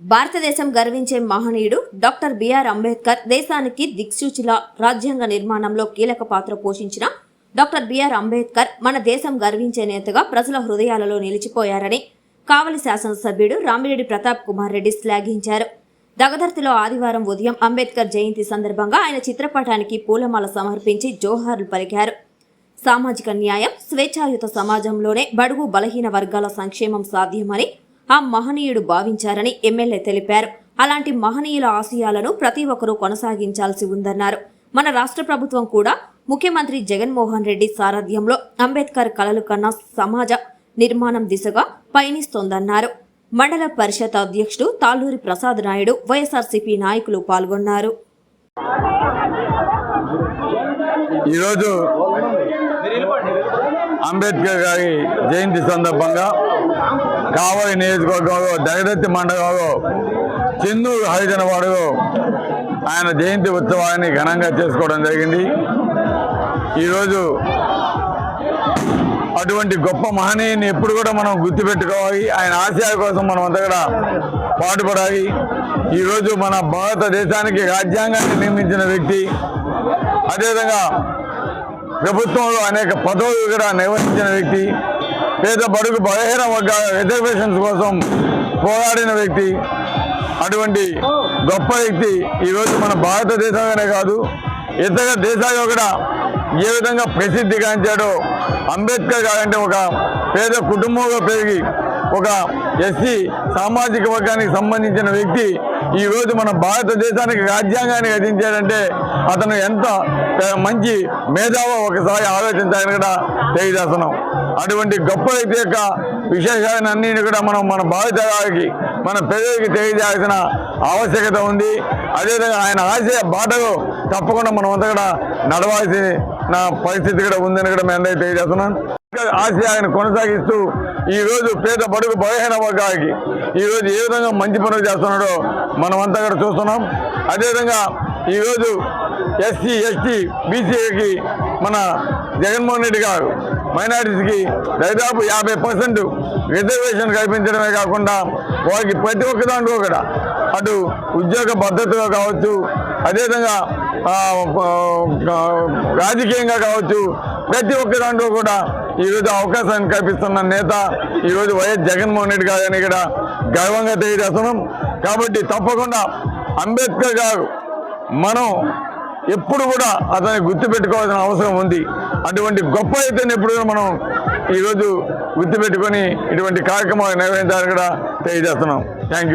భారతదేశం గర్వించే మహనీయుడు doctor BR Ambedkar దేశానికి దిక్సూచిల రాజ్యాంగ నిర్మాణంలో కీలక పాత్ర పోషించిన డాక్టర్ బిఆర్ అంబేద్కర్ మన దేశం గర్వించే నేతగా ప్రజల హృదయాలలో నిలిచిపోయారని కావలి శాసనసభ్యుడు రామిరెడ్డి ప్రతాప్ కుమార్ రెడ్డి శ్లాఘించారు. దగదర్తిలో ఆదివారం ఉదయం అంబేద్కర్ జయంతి సందర్భంగా ఆయన చిత్రపటానికి పూలమాల సమర్పించి జోహార్లు పలికారు. సామాజిక న్యాయం స్వేచ్ఛాయుత సమాజంలోనే బడుగు బలహీన వర్గాల సంక్షేమం సాధ్యమని ఆ మహనీయుడు భావించారని ఎమ్మెల్యే తెలిపారు. అలాంటి మహనీయుల ఆశయాలను ప్రతి ఒక్కరూ కొనసాగించాల్సి ఉందన్నారు. మన రాష్ట్ర ప్రభుత్వం కూడా ముఖ్యమంత్రి జగన్మోహన్ రెడ్డి సారథ్యంలో అంబేద్కర్ కలలు కన్న సమాజ నిర్మాణం దిశగా పయనిస్తోందన్నారు. మండల పరిషత్ అధ్యక్షుడు తాళ్ళూరి ప్రసాద్ నాయుడు వైఎస్ఆర్సీపీ నాయకులు పాల్గొన్నారు. ఈరోజు అంబేద్కర్ గారి జయంతి సందర్భంగా కావలి నియోజకవర్గంలో దగదత్తి మండలంలో చెన్నూరు హరిజనవాడలో ఆయన జయంతి ఉత్సవాన్ని ఘనంగా చేసుకోవడం జరిగింది. ఈరోజు అటువంటి గొప్ప మహనీయుని ఎప్పుడు కూడా మనం గుర్తుపెట్టుకోవాలి. ఆయన ఆశయాల కోసం మనం అంతా కూడా పాటుపడాలి. ఈరోజు మన భారతదేశానికి రాజ్యాంగాన్ని నిర్మించిన వ్యక్తి అదేవిధంగా ప్రభుత్వంలో అనేక పదవులు కూడా నిర్వహించిన వ్యక్తి పేద బడుగు బలహీన వర్గాల రిజర్వేషన్స్ కోసం పోరాడిన వ్యక్తి అటువంటి గొప్ప వ్యక్తి ఈరోజు మన భారతదేశంలోనే కాదు ఇతర దేశాల్లో కూడా ఏ విధంగా ప్రసిద్ధి గాంచాడో అంబేద్కర్ గారంటే ఒక పేద కుటుంబంలో పెరిగి ఒక ఎస్సీ సామాజిక వర్గానికి సంబంధించిన వ్యక్తి ఈ రోజు మన భారతదేశానికి రాజ్యాంగాన్ని రచించాడంటే అతను ఎంత మంచి మేధావో ఒకసారి ఆలోచించాలని కూడా తెలియజేస్తున్నాం. అటువంటి గొప్ప వ్యక్తి యొక్క విశేషాలను అన్నింటినీ కూడా మనం మన భావితరాలకి మన ప్రజలకి తెలియజేయాల్సిన ఆవశ్యకత ఉంది. అదేవిధంగా ఆయన ఆశయ బాటలో తప్పకుండా మనం అంతా కూడా నడవాల్సిన నా పరిస్థితి కూడా ఉందని కూడా మేము అందరికీ తెలియజేస్తున్నాం. ఆశయాన్ని కొనసాగిస్తూ ఈరోజు పేద బడుగు బలహీన వర్గాలకి ఈ రోజు ఏ విధంగా మంచి పనులు చేస్తున్నాడో మనం అంతా కూడా చూస్తున్నాం. అదేవిధంగా ఈరోజు ఎస్సీ ఎస్టీ బీసీకి మన జగన్మోహన్ రెడ్డి గారు మైనారిటీస్కి దాదాపు యాభై పర్సెంట్ రిజర్వేషన్ కల్పించడమే కాకుండా వారికి ప్రతి ఒక్క దాంట్లో కూడా అటు ఉద్యోగ భద్రతగా కావచ్చు అదేవిధంగా రాజకీయంగా కావచ్చు ప్రతి ఒక్క దాంట్లో కూడా ఈరోజు అవకాశాన్ని కల్పిస్తున్న నేత ఈరోజు వైఎస్ జగన్మోహన్ రెడ్డి గారు అని కూడా గర్వంగా తెలియజేస్తున్నాం. కాబట్టి తప్పకుండా అంబేద్కర్ గారు మనం ఎప్పుడు కూడా అతన్ని గుర్తుపెట్టుకోవాల్సిన అవసరం ఉంది. అటువంటి గొప్ప అయితేనే ఎప్పుడు కూడా మనం ఈరోజు గుర్తుపెట్టుకొని ఇటువంటి కార్యక్రమాలు నిర్వహించాలని కూడా తెలియజేస్తున్నాం. Thank